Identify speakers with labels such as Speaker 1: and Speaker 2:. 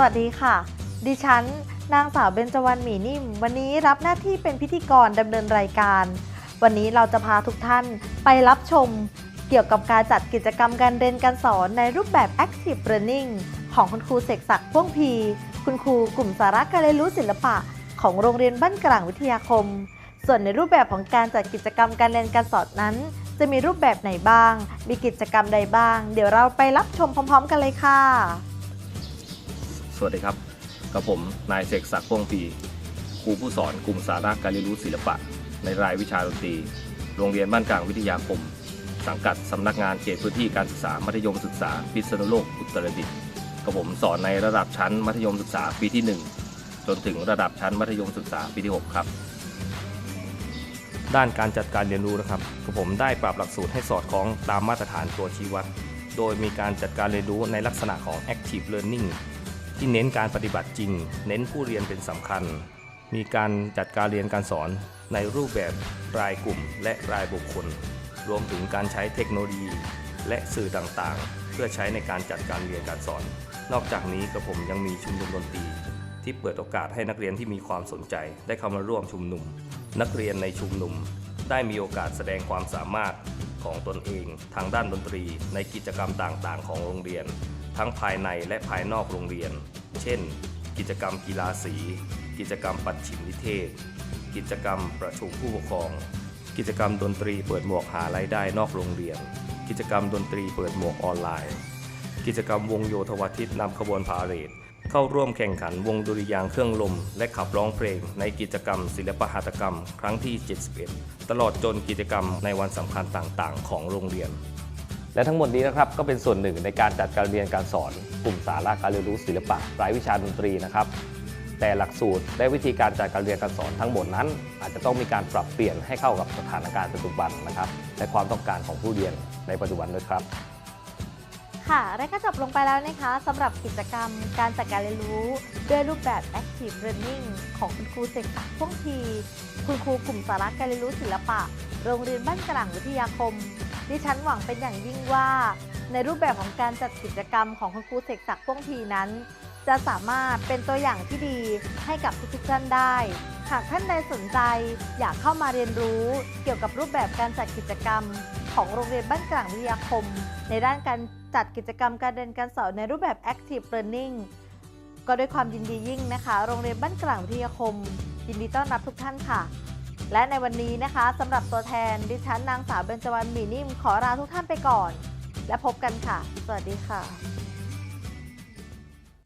Speaker 1: วัสดีค่ะ ดิฉัน นางสาวเบญจวรรณหมีนิ่ม วันนี้รับหน้าที่เป็นพิธีกรดำเนินรายการ วันนี้เราจะพาทุกท่านไปรับชม เกี่ยวกับการจัดกิจกรรมการเรียนการสอนในรูปแบบ Active Learning ของคุณครูเสกศักดิ์พ่วงพี คุณครูกลุ่มสาระการเรียนรู้ศิลปะ ของโรงเรียนบ้านกลางวิทยาคม ส่วนในรูปแบบของการจัดกิจกรรมการเรียนการสอนนั้น จะมีรูปแบบไหนบ้าง มีกิจกรรมใดบ้าง เดี๋ยวเราไปรับชมพร้อม ๆ กันเลยค่ะ
Speaker 2: สวัสดีครับ กับผมนายเสกศักดิ์พงปีครูผู้สอนกลุ่มสาระการเรียนรู้ศิลปะ ในรายวิชาดนตรี โรงเรียนบ้านกลางวิทยาคม สังกัดสำนักงานเขตพื้นที่การศึกษามัธยมศึกษาพิษณุโลกอุตรดิตถ์กับผมสอนในระดับชั้นมัธยมศึกษาปีที่ 1 จนถึงระดับชั้นมัธยมศึกษาปีที่ 6 ครับ ด้านการจัดการเรียนรู้นะครับกับผมได้ปรับหลักสูตรให้สอดคล้องตามมาตรฐานตัวชี้วัด โดยมีการจัดการเรียนรู้ในลักษณะของ active learning ที่เน้นการปฏิบัติจริง เน้นผู้เรียนเป็นสำคัญ มีการจัดการเรียนการสอนในรูปแบบรายกลุ่มและรายบุคคล รวมถึงการใช้เทคโนโลยี และสื่อต่างๆ เพื่อใช้ในการจัดการเรียนการสอน นอกจากนี้กระผมยังมีชุมนุมดนตรี ที่เปิดโอกาสให้นักเรียนที่มีความสนใจ ได้เข้ามาร่วมชุมนุม นักเรียนในชุมนุม ได้มีโอกาสแสดงความสามารถของตนเอง ทางด้านดนตรี ในกิจกรรมต่างๆ ของโรงเรียน ทั้งภายในและภายนอกโรงเรียน เช่น กิจกรรมกีฬาสี กิจกรรมปัดฉิมนิเทศ กิจกรรมประชุมผู้ปกครอง กิจกรรมดนตรีเปิดหมวกหารายได้นอกโรงเรียน กิจกรรมดนตรีเปิดหมวกออนไลน์ กิจกรรมวงโยธวาทิตนำขบวนพาเหรดเข้าร่วมแข่งขันวงดุริยางเครื่องลม และขับร้องเพลง ในกิจกรรม ศิลปหัตถกรรม ครั้งที่ 71 ตลอดจนกิจกรรมในวันสำคัญต่างๆ ของโรงเรียน
Speaker 3: และทั้งหมดนี้นะครับก็เป็นส่วนหนึ่งในการจัดการเรียนการสอนกลุ่มสาระการเรียนรู้ศิลปะรายวิชาดนตรีนะครับ แต่หลักสูตรและวิธีการจัดการเรียนการสอนทั้งหมดนั้น อาจจะต้องมีการปรับเปลี่ยนให้เข้ากับสถานการณ์ปัจจุบันนะครับ และความต้องการของผู้เรียนในปัจจุบันด้วยครับ
Speaker 1: ค่ะและก็จบลงไปแล้วนะคะสำหรับกิจกรรมการจัดการเรียนรู้ ด้วยรูปแบบ Active Learning ของคุณครูเสกศักดิ์พ่วงที คุณครูกลุ่มสาระการเรียนรู้ศิลปะ โรงเรียนบ้านกลางวิทยาคม ดิฉันหวังเป็นอย่างยิ่งว่า ในรูปแบบของการจัดกิจกรรมของคุณครูเสกศักดิ์พ่วงทีนั้น จะสามารถเป็นตัวอย่างที่ดีให้กับทุกๆท่านได้ หากท่านใดสนใจอยากเข้ามาเรียนรู้เกี่ยวกับรูปแบบการจัดกิจกรรม ของโรงเรียนบ้านกลางวิทยาคม ในด้านการจัดกิจกรรมการเรียนการสอนในรูปแบบ Active Learning ก็ด้วยความยินดียิ่งนะคะ โรงเรียนบ้านกลางวิทยาคม ยินดีต้อนรับทุกท่านค่ะ และในวันนี้นะคะสำหรับตัวแทนดิฉันนางสาวเบญจวรรณหมีนิ่มขอลาทุกท่านไปก่อน และพบกันค่ะ สวัสดีค่ะ